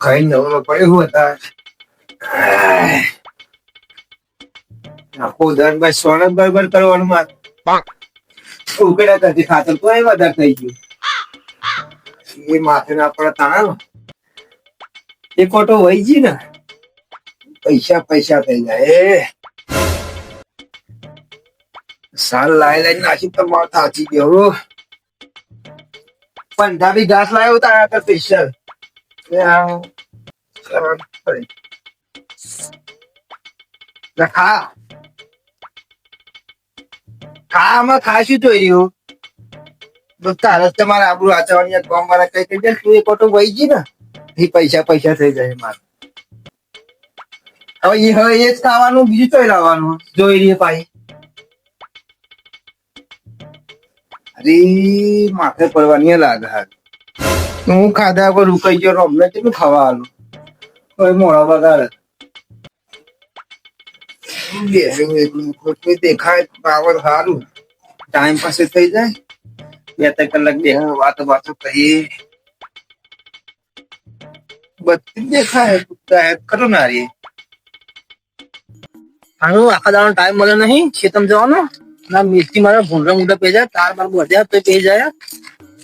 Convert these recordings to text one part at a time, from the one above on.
ખાઈ નવરો પડ્યો હતા. આખો દર બસ બરોબર કરવાનું માર. ઉકેડા કરતી ખાતર તો એ વધારે થઈ ગયું. એ માથે ના પડે તાણા એ ખોટો વહી જી ને. પૈસા પૈસા થઈ જાય. એ. સાલ લાઈ લાઈ નાખી તો માથા થાચી ગયો પંજાબી ઘાસ લાવ્યો તારા તો ખા ખા આમાં ખાશું જોઈ રહ્યું તારે જ તમારે આબરું આચરવાની કોમ કઈ કઈ તું એ કોટો વહી જી ને એ પૈસા પૈસા થઈ જાય મારે હવે હવે એ જ ખાવાનું બીજું ચોઈ લાવવાનું જોઈ રહીએ પાછી અરે માથે પડવાની લાગે હાલ હું ખાધા પર રૂકાઈ ગયો અમને કેટલું ખાવા આલું. મોડા બગાડે કોઈ દેખાય ટાઈમ પાસે થઈ જાય. બે ત્રણ કલાક બે વાતો વાતો કરીએ. બધી દેખાય ખરું ના રે આનું આખા દાવાનો ટાઈમ મળે નહીં ખેતમ જવાનો. ના મિસ્ટી મારા ભૂંડા મુંડા પે જાય, તાર મારું બધા પે જાય.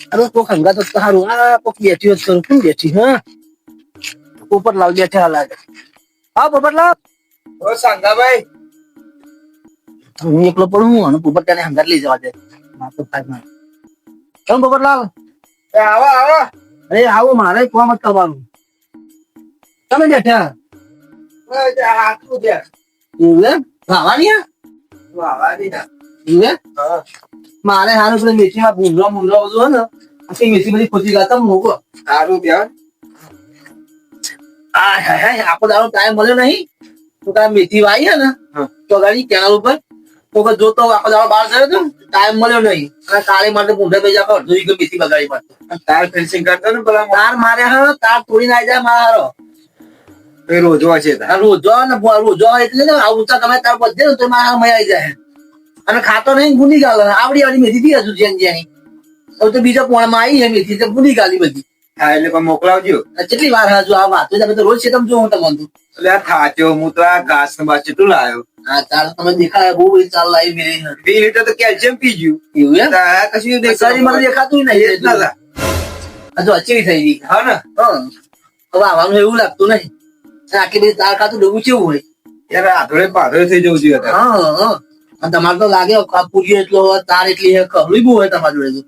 અરે કોક હંગા તો સારું આ કોક બેઠી હોત કરું કોણ બેઠી હા ઉપર લાવ બેઠા લાગે હા પોપટ ઓ સાંગાભાઈ હું એકલો પડું હું અને પોપટ તેને હંગાત લઈ જવા દે માર તો થાય કેમ પોપટ એ આવો આવો અરે આવો મારે કોમ જ કરવાનું તમે બેઠા એવું એમ આ? વાવા દીધા એવું એમ હા મારે હારું પેલા મેથીમાં ભૂંગળો ભૂંગળો બધું ને આખી મેથી બધી ખોટી ગાતા મૂકો. સારું ત્યાં. આ હાય હાય આખો દાડો ટાઈમ મળ્યો નહીં. તો કાંઈ મેથી વાઈ હે. ને તો ગાડી કેનાલ ઉપર? તો જોતો આખો દાડો બહાર થયો તો ટાઈમ મળ્યો નહીં. અને કાલે માટે ભૂંડા પૈસા પર અડધો વીઘો મેથી બગાડી માટે તાર ફેન્સિંગ કરતો ને પેલા તાર મારે હા તાર તોડી ના જાય મારા હારો. રોજો છે રોજો ને રોજો એટલે ને આ ઊંચા તમે તાર બધે તો મારા હારા મય આવી જાય. અને ખાતો નહીં ગુની ગાલ આવડી આવડી મેથી થી હજુ જેન જેની. હવે તો બીજા પોણામાં આવી છે મેથી તો ગુની ગાલી બધી. હા એટલે કોઈ મોકલાવજો. કેટલી વાર હજુ આ વાત તમે તો રોજ છે તમે જો હું તમને. એટલે આ થાચો હું તો આ ઘાસ ને બાસ કેટલું લાવ્યો હા ચાલ તમે દેખાય બહુ બધી ચાલ લાવી મેરી. બે લીટર તો કેલ્શિયમ પી ગયું. એવું એમ? કશું શરીર મને દેખાતું. નહીં હજુ અચેવી થઈ ગઈ. હા ને? હવે આવવાનું એવું લાગતું નહીં. આખી આટલી બધી તાર ખાતું ડબું કેવું હોય? યાર આધોડે પાધોડે થઈ જવું જોઈએ હા હા. તમારે તો લાગે પૂરી એટલો તાર એટલી હે ખબરી બહુ હોય તમારી જોડે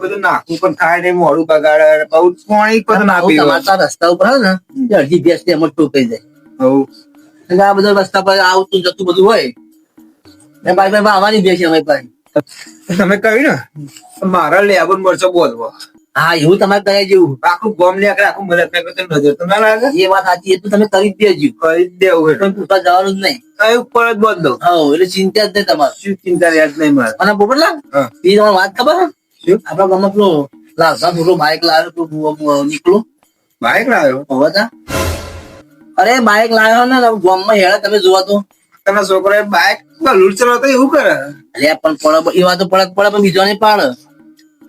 બધું નાખવું પણ થાય નહીં મોડું બગાડે બહુ પાણી પણ ના પીવું તમારા રસ્તા ઉપર ને અડધી ભેંસ એમ જ ટોકાઈ જાય. એટલે આ બધા રસ્તા પર આવતું જતું બધું હોય. ને ભાઈ ભાઈ આવવાની ભેંસ અમારી પાસે. તમે કહ્યું ને મારા લેબન મળશે બોલવો. હા એવું તમારે કહે જેવું. આખું ગોમ ને આખરે આખું મદદ મેં કહ્યું નજર. તો ના લાગે એ વાત સાચી એ તો તમે કરી જ દેજો. કરી જ દેવું એટલે પૂછવા જવાનું જ નહીં. કઈ ઉપર જ દઉં હા એટલે ચિંતા જ નહીં તમારે. શું ચિંતા યાદ નહીં મારે? અને પોપટલા. બીજી તમારે વાત ખબર આપડા ગામમાં પેલો લાલસા પૂરો બાઇક લાવ્યો નીકળું બાઇક લાવ્યો? હવે તા અરે બાઇક લાવ્યો ને ગોમ ગામમાં હેળા તમે જોવા તો. તમે છોકરો બાઇક બલૂર ચલાવતો એવું કરે. અરે પણ પડે એ તો પડક પડે પણ બીજો નહીં પાડે.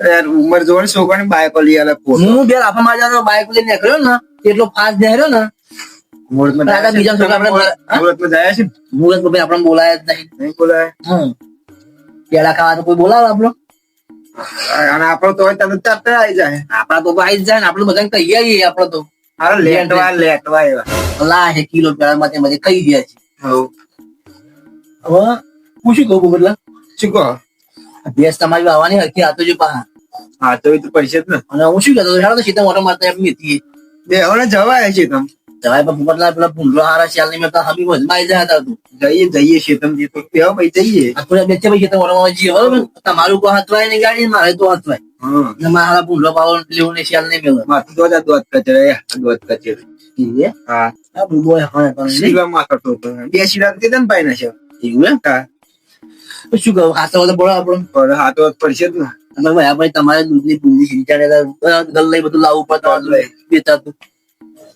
યાર ઉંમર જોવાની છોકરાની બાઈક લઈ આલે હું બે લાફા મારવાનો બાઇક લઈને નીકળ્યો ને એટલો ફાસ્ટ નીકળ્યો ને મુહૂર્તમાં દાદા જાય બીજા છોકરા આપણે- મુહૂર્તમાં જાય છે? ને? મુરત ભાઈ આપણે બોલાય જ નહીં. નહીં બોલાય? હમ. પેલા ખાવા તો કોઈ બોલાવે આપણો? અને આપણો તો તરત તરત આવી જાય. આપણા તો આવી જાય ને આપણે બધા તૈયારી આપણો તો. અરે લેટવા લેટવા એવા. લા હે કિલો પેલા માંથી ખાઈ ગયા છે. હવે હું શું કહું બદલા શું કહો? ભેંસ તમારી આવવાની હરખી આતો જો પા હા તો એ તો પૈસા જ ને. અને હું શું કહેતો હેડો તો સીધા મોટા મારતા એમ હતી બે હવે જવાય છે તમે. જવાય પણ પોપટલા પેલા ભૂંડલો હારા ચાલ નહીં મેતા હમી વજમાં જાય હતા. તું જઈએ જઈએ છે તમે જે તો કેવા ભાઈ જઈએ. આપણે બેચે ભાઈ ખેતર મોટામાં જઈએ બરોબર? તમારું કોઈ હાથવાય ને ગાડી મારે તો હાથવાય હા. ને મારા હારા ભૂંડલો પાવો લેવું ને શિયાલ નહીં મેળવે માથું તો જા દોત કચરે દોત કચરે. હા? આ ભૂંડો હા પણ નહીં. માં ટોપે બે શીલા તો કીધા ને ના છે. એવું એમ? હા. શું કહું? હાથો તો બોલો આપણો. પણ હાથો પડશે જ ને. અને ભાઈ આપણે તમારે દૂધની બુંદી ને ગલ્લે બધું લાવવું પડતું બેતા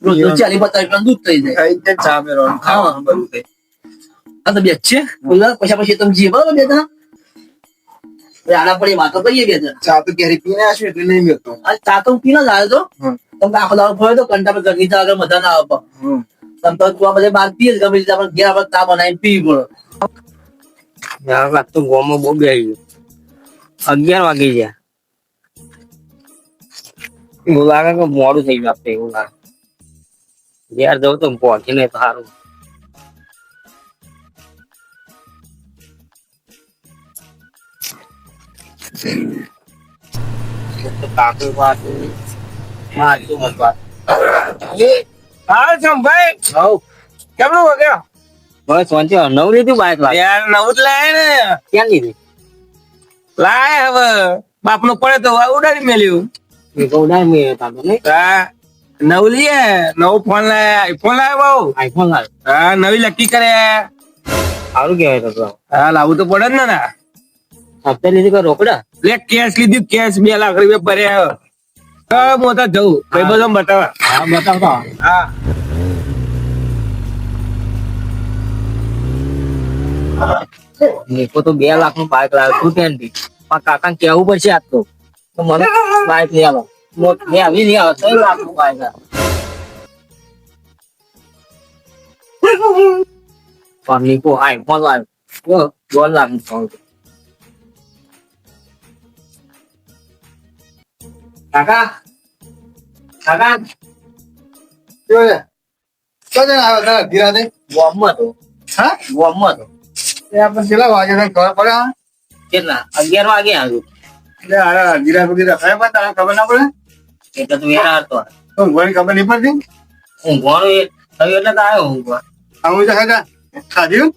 રોજ રોજ ચાલી પચાસ રૂપિયાનું દૂધ થઈ જાય. ચા મેળવવાનું ખાવાનું બધું થાય આ તો બેચ છે. બોલા પછી પછી તમે જીએ બરાબર બે જણા હવે આના પર વાતો કરીએ બે ચા તો ક્યારે પીને આવશું એટલે નહીં મળતો. ચા તો હું પીને જ આવ્યો તમે આખો દાડો ફર્યો તો કંટા પર આગળ મજા ના આવે. તમે તો તું આ બધા બાર પીએ જ ગમે તે ઘેર આપણે ચા બનાવીને પીવી પડે. યાર વાત તો ગોમાં બહુ ગયું અગિયાર વાગી ગયા. એવું લાગે કે મોડું થઈ ગયું આપણે એવું લાગે. ઘેર જવું તો પહોંચી ને સારું તો પાછું વાત મારતું મતવા હા સંભાઈ કેમનું વગ્યા? બસ વાંચો નવ લીધું બાઈક યાર નવું જ લાય ને. ક્યાં લીધું? લાય હવે. બાપનું પડે તો ઉડાડી મેલ્યું. એ ગૌડા મેં તાતો નહીં? હા. નવું લઈએ. નવો ફોન લાય. આઈફોન લાય બહુ. આઈફોન લાય? હા નવી લકી કરે સારું કહેવાય તો તો. હા લાવવું તો પડે ને ના. હપ્તે લીધી કે રોકડા? લે કેશ લીધું કેશ બે લાખ રૂપિયા ભર્યા. મોટા જવું ભાઈ બધો બતાવા હા બતાવતા હા. નીકો તો બે લાખનું બાઈક લાવ્યો તું ત્યાં થી પણ કાકા કેવું પડશે આજ તો તો મને બાઈક લઈ આવો મોટ- મેં આવી લઈ આવો ત્રણ લાખનું બાઈક લાવ્યો. પણ નીકો આઈફોન લાવ્યો દોઢ લાખનું phone. કાકા કાકા ગોમમાં હતો ગોમમાં હતો કેટલા અગિયાર વાગે આવ્યું એટલે તું એના હતો. ખબર નહીં પડતી? ઊંઘવાનું થયું એટલે તો આવ્યો ઊંઘવા હું જાય ખાધ્યું?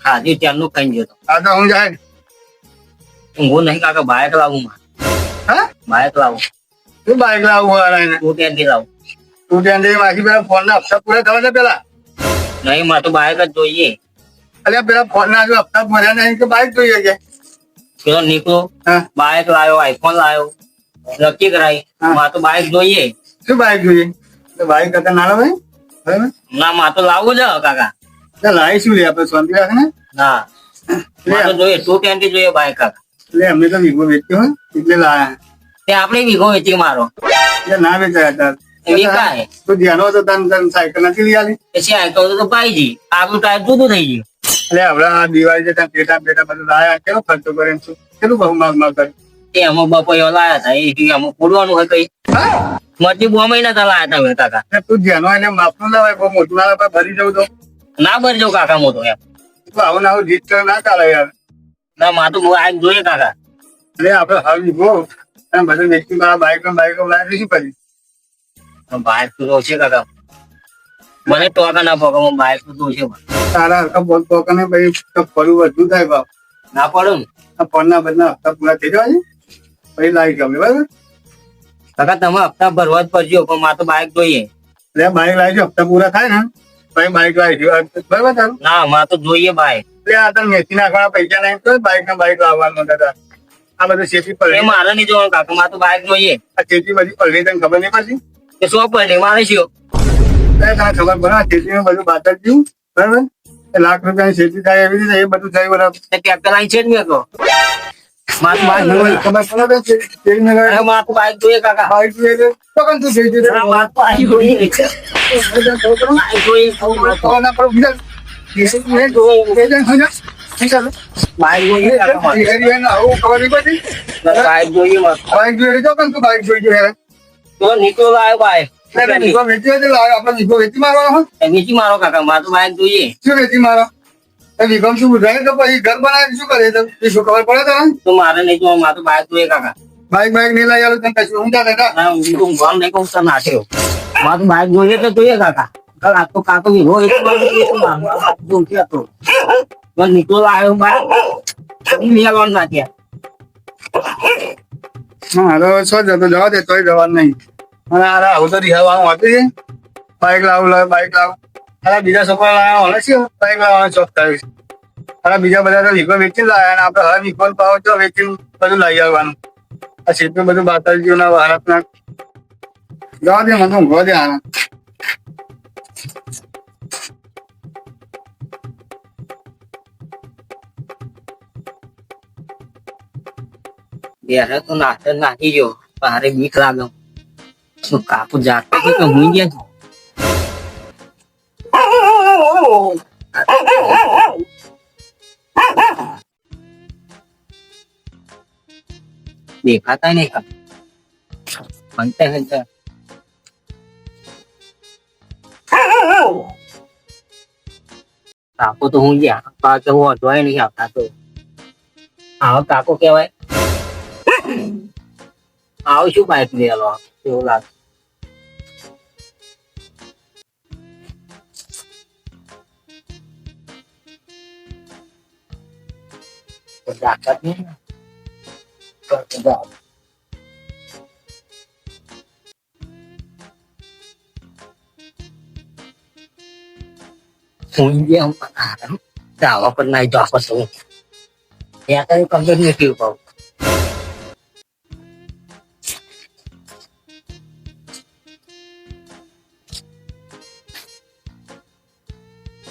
ખાધી ત્યારનું ખાઈ ગયો તો. આ તો હું જાય ઊંઘું નહીં કાકા બાઈક લાવું માં હા? બાઈક લાવું. તું બાઈક લાવું વાળા તું ત્યાંથી લાવું? તું ત્યાં જઈ માસી પેલા ફોન ના હપ્તા પૂરા થવા દે પેલા? નહીં માં તો બાઈક જ જોઈએ. અલ્યા પેલા ફોન ના હપ્તા ભર્યા નહીં કે બાઈક જોઈએ છે પેલો નીકળો. બાઈક લાવ્યો આઈફોન લાવ્યો નક્કી કરાઈ હા. માં તો બાઈક જોઈએ. શું બાઈક જોઈએ? બાઈક કરતા ના બરાબર? ના માં તો લાવવું જ કાકા. લાવી શું લે આપણે? શાંતિ રાખે ને? હા જોઈએ તું ત્યાંથી જોઈએ બાઈક કાકા. એટલે અમે તો વીઘો વેચ્યો એટલે લાયા તે આપણે વીઘો વેચી મારો? એટલે ના વેચાયા તાર એ વિકાય તો ધ્યાનો તો તન તન સાયકલ નથી લઈ આલી પછી આઈકો તો પાઈજી આગળ ટાયર જુદું થઈ ગયું. એટલે હવે આ દિવાળી છે ત્યાં પેટા પેટા બધું લાયા કેવો ખર્ચો કરે કેટલું બહુ માગ માગ કરે તે બાપો એવા લાયા હતા એ પૂરવાનું હોય કઈ? મરજી બો મહિના તા લાયા હતા હવે કાકા. તું ધ્યાનો એને માપનું લાવાય બહુ મોટું ના ભરી જવું તો? ના ભરજો કાકા મોટો એમ. તું આવું ના આવું જીત ના ચાલે યાર. ના માતું બહુ આ જોઈએ કાકા. એટલે આપણે હવે વીઘો અને બધું વેચી મારા બાઈક બાઈક લાવી શું કરી બાઈક તો છે કાકા. મને ટોકા ના પગો બાઈક તો છે. તારા હરખા બોલ તો ને ભાઈ તો વધુ થાય બાપ. ના પડો ને. પડના ફોનના હપ્તા પૂરા થઈ જવા પછી લાવી ગયો બરાબર? કાકા તમે હપ્તા ભરવા જ પડજો પણ મારે તો બાઇક જોઈએ. એટલે બાઇક લાવી જો હપ્તા પૂરા થાય ને? પછી બાઈક લાવી બરાબર તારું? ના મારે તો જોઈએ બાઇક એટલે આ તમે મેસી નાખવાના પૈસા નહીં તો બાઈક ના બાઇક લાવવાનું દાદા આ બધું એ પલળી. મારે નહીં જોવાનું કાકા મારે તો બાઇક જોઈએ. આ શેતી બધી પલળી તને ખબર નહીં પડતી? કે શું પડે મારે શું ખબર પડે આ શેતીમાં બધું બાતર ગયું બરાબર? લાખ રૂપિયાની ખેતી થાય એવી રીતે એ બધું થાય બરાબર. કેપ્ટન અહીં છે જ મેં તો બાઈક જોઈએ બાઈક જોઈએ તો બાઈક જોઈએ તો. નીકળો લાવ્યો ભાઈ. વિકો વેચી તો આપણે વિકો વેચી મારવાનો વેચી મારો કાકા મારે તો બાઈક જોઈએ. શું વેચી મારો? એ શું બુધાય તો પછી ઘર શું કરે? તો શું ખબર પડે તને? તો મારે નહીં તો મારે તો બાઈક જોઈએ કાકા. બાઈક બાઈક નહીં લઈ આવું તને કશું ના, હું તો નહીં કહું તો નાખ્યો મારે તો બાઈક જોઈએ તો જોઈએ કાકા. કાલ આ તો કાકો એક વાર જોઈએ તો મારે બાઈક જોઈએ તો. નીકળો આવ્યો બાઈક નાખ્યા હા શું જતો જવા દે, તોય જવાનું નહીં. અને અરે આવું તો રિહાવાનું છે બાઈક લાવું, લાવ બાઈક લાવ. અરે બીજા છોકરા શું? બાઈક લાવવાનો શોખ થયો છે. અરે બીજા બધા તો વિકો વેચી લાવ્યા અને આપણે હવે વિકો પાવ તો વેચીને બધું લઈ આવવાનું. આ સીટનું બધું બાતાજીઓ ના ભારતના જવા દે મને, ઊંઘવા દે આના યાર તો નાસ્તો નાખી ગયો તારે બીક લાગે તો કાકુ જાતે કે હું ગયા છું દેખાતા નહીં કા હંતે હંતે કાકો તો હું ગયા કાકો હું અડવાય નહીં આવતા તો આવો કાકો કેવાય આવો શું બાઈક લઈ આલો એવું લાગે તો દાખલા નહીં ને. તો તો જાઓ. હું ગયા દાવા પર નાઈ તો આખો છું ત્યાં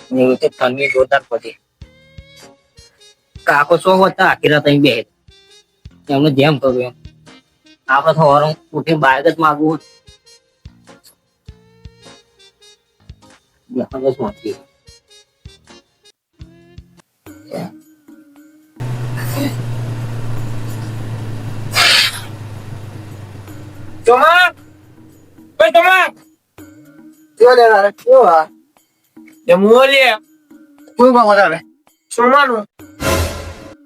કઈ કમ્પ્લેટ નથી ઉપાવ એવું તે ઠંડી જોરદાર પડી કાકો સો હતા આખીરા તઈ બે એમને જેમ કર્યું એમ. આપડે તો હરણ ઉઠી બાઇક જ માગવું ચોમા! ઓય ચોમા! કેવો લે કેવો? આ? એ મોલે કોઈ કામ વધારે ચોમાનું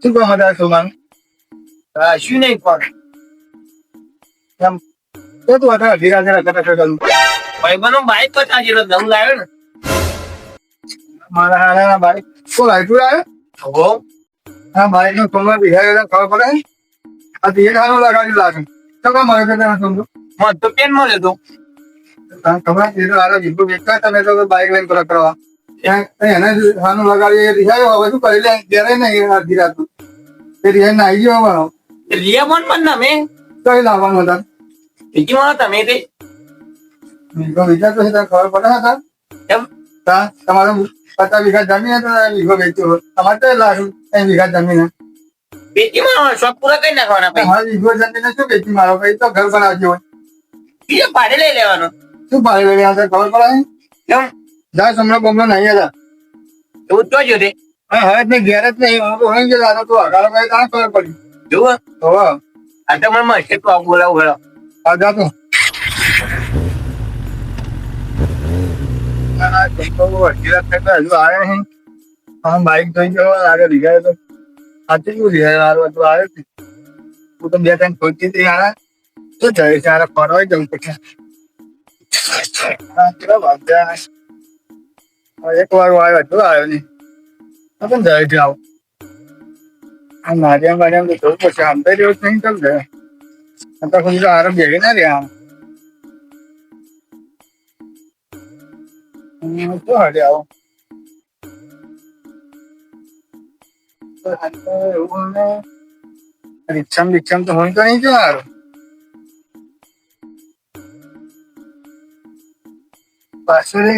શું કામ વધારે સોમાનું હા શું નહીં પણ તો તું હતા ધીરા ધીરા કરતા કરતા ભાઈબંધો બાઈક પર આજે દમ લાવ્યો ને મારા હારા બાઈક શું લાઈટું આવે હો હા ભાઈ નો કોમર બિહાર ખબર પડે આ ધીરે ખાનો લગાડી લાગે તો કામ મારે કરતા સમજો મત તો પેન મળે તો તને ખબર છે આરો જીપુ વેચતા તમે તો બાઈક લઈને પર કરવા એને ખાનું લગાડી રિહાયો હવે શું કરી લે? ત્યારે નહીં અડધી રાત એ રિહાઈ ને આવી ગયો અમારો. રિયા મોન પણ તમે? કઈ લાવવાનું હતા. બીજી મને તમે તે વીઘો વિચાર તો તને ખબર પડે હતા કેમ? તા તમારે પચાસ વીઘા જમીન હતા ને વીઘો વેચ્યો હોત. તમારે તો લાખ ત્રણ વીઘા જમીન. બીજી મને શોખ પૂરા કરી નાખવાના પછી? તમારે વીઘો જમીન શું વેચી મારો કઈ તો ઘર બનાવજો. હોય બીજા ભાડે લઈ લેવાનો. શું ભાડે લઈ રહ્યા ખબર પડે? કેમ? જા હમણાં બમલો નહીં હતા. એવું તો જો તે? હવે નહીં ઘેર જ નહીં હું તો હોય ગયેલા તું અગાડો ભાઈ કાં ખબર પડી? જુઓ. હવે. આ તો મને મળશે તો આવું બોલાવું બોલાવ આ જા તું. ના, ના, હા બાઈક જોઈ ગયો આગળ તો. સાચું રીગાયો હારું હતું આવે છે હું તો બે ત્રણ ખોટી હતી યાર શું થયું? છે યાર ફરવા જવું પડશે. હા, કેટલા વાગ્યા? હવે એક વાર આવ્યો હજુ આવ્યો નહીં આ પણ જાય છે આવું આ નારિયા બારિયા તો જોવું પડશે આમ તો જેવું જ નહીં ચાલ જાય અત્યાર સુધી તો આરામ બેસી ના રહ્યા આમ હમ, શું હાલે આવો તો આ તો એવું ને રિક્ષામાં બિક્ષામાં તો હોય તો નહીં જો હારું પાછળ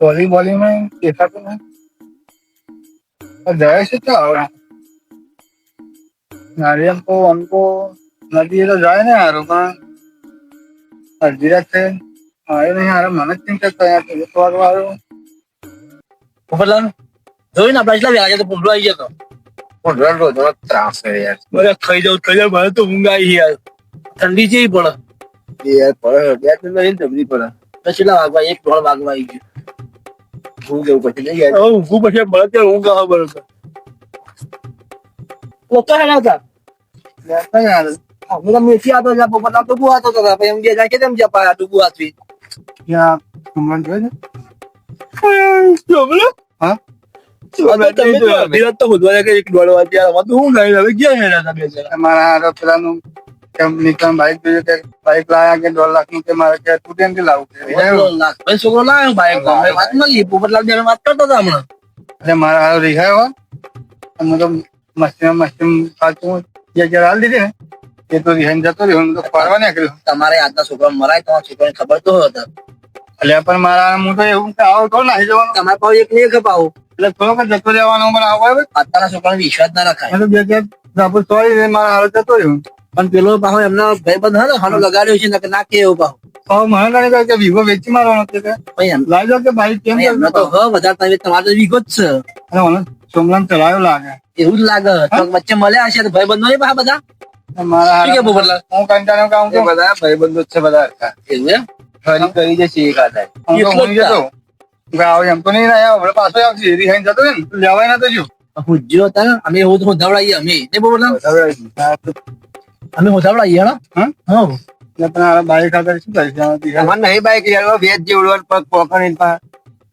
એ નહીં મારા બોલી બોલીમાં દેખાતું નહીં જાય છે તો આવડા નારિયેલ તો हमको નદી એ તો જાય ને હારું પણ અડધી રાત છે આવ્યો નહીં હારું મને જ ચિંતા થયા છે એક વાર આવ્યો પોપટલાલ જોયું ને આપણે એટલા વ્યાજે તો પૂંડલો આવી ગયો પણ રડો તો ત્રાસ છે યાર બરે ખાઈ જાવ ખાઈ જાવ મારે તો ઊંઘ આવી યાર ઠંડી જેવી પડે યાર પડે બે તો નહીં તબલી પડે તો કેટલા વાગવા એક દોઢ વાગવા આવી ગયું હું એવું પછી નહીં ઊંઘું પછી મળે ત્યારે ઊંઘ આવે બરોબર. પોતા હેલા હતા હું તમને એથી તો મેથી આતો હતા પોપટલાલ તો બુ આતો હતા એમ કે જાય કે તેમ જપા આટું બુ આતવી ત્યાં સુમન જોયે છે? હા? તમે તો વિરાટ તો બુધવારે કે એક દોઢ વાગે યાર અમારે તો ઊંઘ આવી હવે ક્યાં હેલા હતા બે જણા પેલાનું કેમ નીકળ બાઈક જોઈએ કે લાયા કે દોઢ લાખનું કે મારે કે તું લાવું કે છોકરો લાવ્યો વાત મળી પોપટલાલ બેન વાત કરતો હતા હમણાં. એટલે મારા હારો રીહાયો તો મસ્તી મસ્તી સાચું જે જરા હાલ દીધી ને એ તો રિહાઈને જતો રહ્યો. હું તો ફરવા નીકળ્યો. તમારે આજના છોકરા મરાય તમારા છોકરાને ખબર તો હતો એટલે પણ મારા હું તો એવું કે આવો તો નાખી જવાનું. તમારે પાસે એક નહીં ખપાવું એટલે થોડોક જતો રહેવાનો પણ આવો અત્યારના છોકરાને વિશ્વાસ ના રખાય. તો બે કે સોરી મારા હાલ જતો રહ્યો. પણ પેલો પાછો એમનો ભાઈબંધ હતો હાનો લગાડ્યો છે ને ના કે એવો પાછો મને લાગે કે વિવો વેચી મારવાનો છે કે? ભાઈ કે કેમ ભાઈ એમનો તો હ વધારે તમે તમારે તો જ છે. અને મને સોમલાન ચલાવ્યો લાગે. એવું જ લાગે. તો વચ્ચે મળ્યા હશે તો ભાઈબંધો નહીં બધા? મારા કે હારા- હું કંટાળો કામ એ બધા ભાઈબંધો જ છે બધા. એવું ફરી કરી જશે એક આધાર હું તો એટલો જ ઊંઘી જતો કે આવો એમ તો નહીં હવે પાછો આવશે એરી જતો ને તો લેવાય ના તો જો હું જ્યો ને, અમે એવું તો હોધાવડાઈએ અમે. ને. બોલા અમે હોસાવડા હેડો હા? હા. પણ આ બાઈક આગળ શું કરીશ? અમારે નહીં બાઈક યાર વેચ જેવડવાનું પગ પોકડીને પા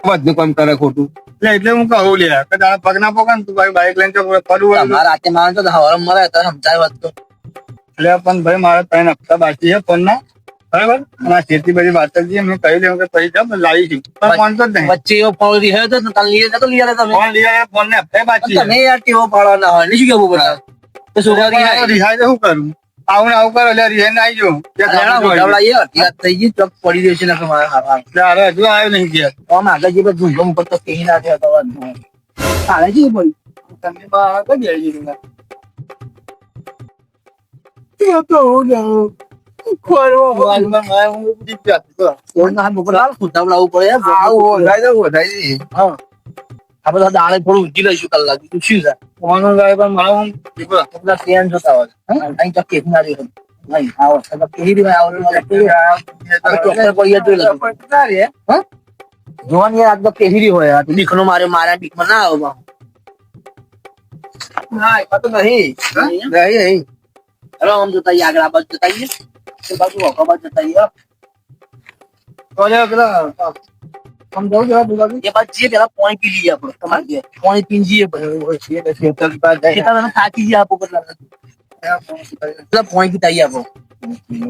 બધું કામ કરે ખોટું. એટલે એટલે હું કહું લે કે તારા પગ ના પોકે તું ભાઈ બાઈક લઈને ચોક ફરવું તમારા રાતે મારે તો હવારે મરે તો સમજાય વાત તો. એટલે પણ ભાઈ મારા ત્રણ હપ્તા બાકી છે ફોન ના બરાબર? અને આ ખેતી બધી વાત છે મેં કહી દઉં કે પછી જાવ લાવી છું. પણ ફોન તો નહીં. વચ્ચે એવો ફોન તો કાલ લઈ આવ્યા તમે? ફોન લઈ આવ્યા ફોન ને હપ્તા બાકી તમે યાર કેવો પાડવાના હોય ને શું કેવું પડે? તો છોકરા રિહાય. રિહાય શું કરું? આવું આવું કરો એટલે રિહેન આવી જાઉં ત્યાં થઈ ગઈ ચોક પડી રહ્યો છે ને તમારા હારા. હજુ આવ્યો નહીં ઘેર આમ આગળ જે બધું ઊંઘમ પર તો કહી ના થયો તો નહીં. હાલે છે એ બોલ. તમને બહાર કઈ આવી ગયું? વાલમાં મારે હું બધી જાત ના હાથ ઉપર હાલ, હોધાવડાવવું પડે યાર. આવું દઉં વધારી હા. આ બધા દાડે થોડું ઊંચી લઈશું કલાક શું છે ફોન ગાય પણ મારે કેટલા બધા જોતા હોય અહીં તો કેક ના રહ્યો. નહીં આવો. તો કેવી રીતે આવો રીતે ચોક્કસ કોઈ જોઈ લઈશું. જોવાની આજ તો કેવી હોય? આ તો મારે મારા બીકમાં ના આવો. ના તો નહીં. નહીં નહીં. હેલો આમ જતા આગળ આ બાજુ જતા આવીએ. બાજુ ઓકા બાજુ જતા આવીએ. ઓલે પેલા આમ જવું જરા બાજુ. એ જઈએ પેલા પાણી પી લઈએ આપણે તમારે ઘેર. પાણી પીને જઈએ પછી. ખેતર અમે થાકી જઈએ આપો પેલા પેલા પાણી પીતા આપણે.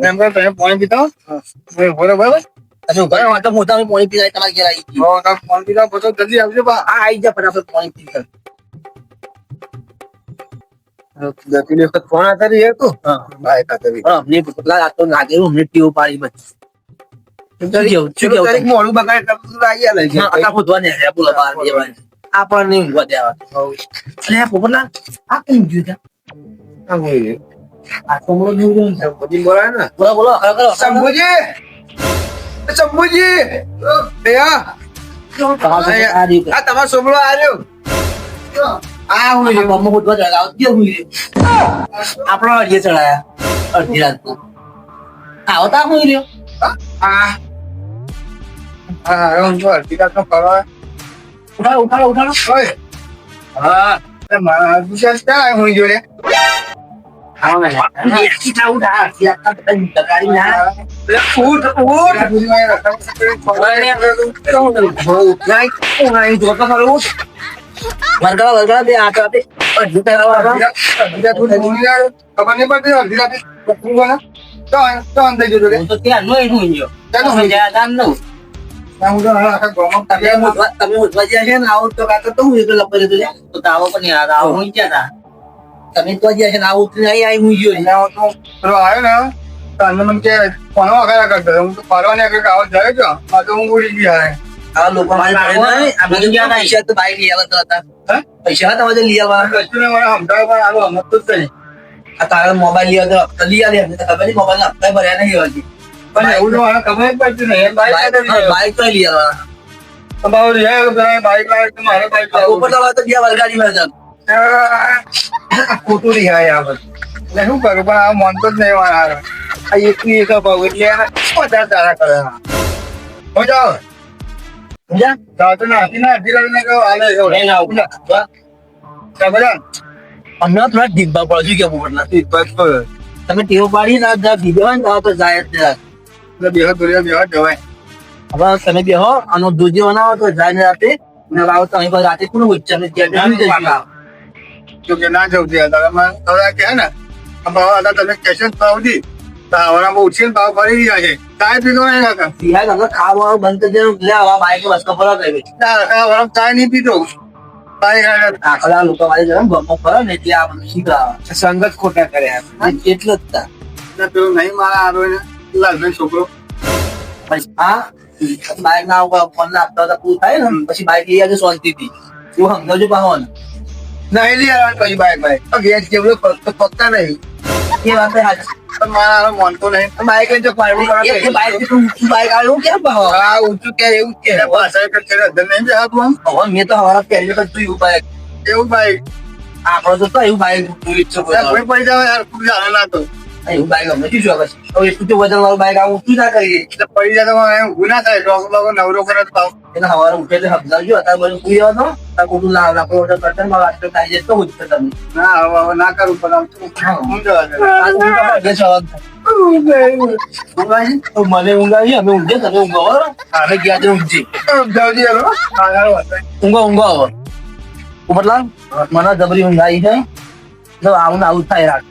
એમ કરે તમે પાણી પીતા બરોબર? તમે ઊભા રહો, આ તો મોટા અમે પાણી પીતા તમારે ઘેર આવી. હો, તમે પાણી પીતા પછી જલ્દી આવજો આ આવી જા ફટાફટ પાણી પીતા પેલી વખત ફોન આ કરી હતો હા બાય આતા હા અમને પેલા આ તો લાગે એવું અમને ટેવ પાડી બસ. આપણને ઊંઘવા દેવા. આ પોપટલાલ, આ કેમ ગયું આ તો જેવું છે. બધી ને. બોલો બોલો શંભુજી! શંભુજી! આ તમારો આવ્યો આ હું ગામમાં ખોદવા જાય, આવો કેવું ઊંઘી આપણો અડીએ ચડાયા અડધી રાતના. આવતા તો આ રહ્યો આ હા હવે હું જો અડધી રાતનો ફરવા ઉઠાડો ઉઠાડો ઉઠાડો ઓય હા એ મારા ગુજરાત ક્યાં આવ્યો હું જોડે આવો ને બેસી જાઓ, ઉઠા. અડધી રાતના બધા ડગાડી ના. ઉઠ ઉઠ વરગાળા વરગાળા બે આટા આપે. અડધી કલાક વાળા. ખબર નહીં પડતી અડધી રાતે પકડું કોને? તો તો અંદર જજો રે હું હું તો આખા ગામમાં તમે ગયા છે ને આવું તો કાકા તો હું એકલો. તો તાવો પણ યાદ આવો હું ક્યાં તમે તો ગયા છે ને આવું ઉઠીને અહીં અહીં ગયો. હું તો પેલો આવ્યો ને તો અમને મને કે ફોનો વગાડ્યા કરતો. હું તો ફરવાની આગળ આવો જાય છો? આ તો હું ઉડી લોકો નહીં. આ બધું પૈસા તો બાઈ લઈ આવતા હતા. પૈસા હતા લઈ આવવાના. કશું ને મને સમજાવે પણ આનો જ નહીં આ તારા મોબાઈલ લઈ લીયા તો લઈ ખબર નહીં મોબાઈલ હપ્તા ભર્યા નહીં હજી. પણ એવું તો મને ખબર જ પડતી ને બાઈક તો લઈ આવવાના તમારું બાઈક લાવે તો મારે બાઈક ઉપર તો તો બે વરગાડી માં ખોટું બધું. એટલે શું કરું? પણ આ માનતો જ નહીં હારે. આ એકની એક ભાવ એટલે બધા તારા કરે હો જાઓ સમજ્યા? જાઓ તો નાખી ના લાવીને કહો. બધા. અમને થોડા ઢીંબા પડે શું કેવું પડે બસ. તમે ટેવ પાડી ના હોય તો જાય જ બેહો દોર્યા બેહો જવાય. હવે તમે બેહો આનો દૂધી બનાવો તો જાય ને રાતે. ને લાવો તમે પછી રાતે કોનું વચ્ચે અમે ત્યાં બેસી કે ના જવું ત્યાં તમે મને આ કહે ને આ ભાવ હતા તમે કહેશો ને ભાવ દી તો બહુ ઉછીને ભાવ ફરી રહ્યા છે. ચાય પીધો નહીં કાકા? બિહાર તમને ખાવાનું બંધ કરી દેવાનું. લે આવા બાઈક બસ કપડા કરી ના કાકા હવાના ચાય નહીં પીધો. આખલા લોકો મારી જરા ગમો ફરે ને એટલે આ બધું શીખવા સંગત ખોટા કર્યા. એટલે જ તા. પેલું નહીં મારા ને લાલભાઈ છોકરો. પછી આ બાઈક ના ઉપર ફોન આપતા હતા પૂરું થાય ને પછી બાઈક લઈ આવજો સમજાવજો નહીં લઈ આવવાનું પછી બાઈક બાઈક. જેવડો પગ તો નહીં. એ વાત સાચી. પણ મારા માનતો નહીં. બાઈક લઈને જો પાડવું કરે. બાઈક બાઈક કેમ ભાવ? હા ઊંચું કે એવું કે પાછળ કે અંદર નહીં હવે મેં તો હવારે પહેલી વખત જોયું બાઈક. એવું ભાઈ આપણો તો કયું બાઈક જ છે કોઈ પૈસા યાર જાણે ના તો. એવું બાઈક અમે શું જોવા પછી? હવે એટલું તો વજન વાળું બાઈક આવું? શું ના કરીએ? એટલે પડી જાય તો એમ ગુના થાય. ડોગ બોગ નવરો કરે તો એને સવારે ઉઠે તો સમજાવજો અત્યારે બધું સુઈ જાવ તાર ખોટું લાવ લાખો ઓર્ડર કરતા મારા આજકાલ થાય જશે તો ઉઠશે તમે ના હવે હવે ના કરું પણ આમ હું ઊંઘ મને ઊંઘ આવી અમે ઊંઘે તમે ઊંઘો? અમે ગયા છે ઊંઘજી. જલ્દી હેલો. હા ઊંઘો ઊંઘો હવે મતલબ મને જબરી ઊંઘ આવી છે. તો આવું ને આવું થાય રાત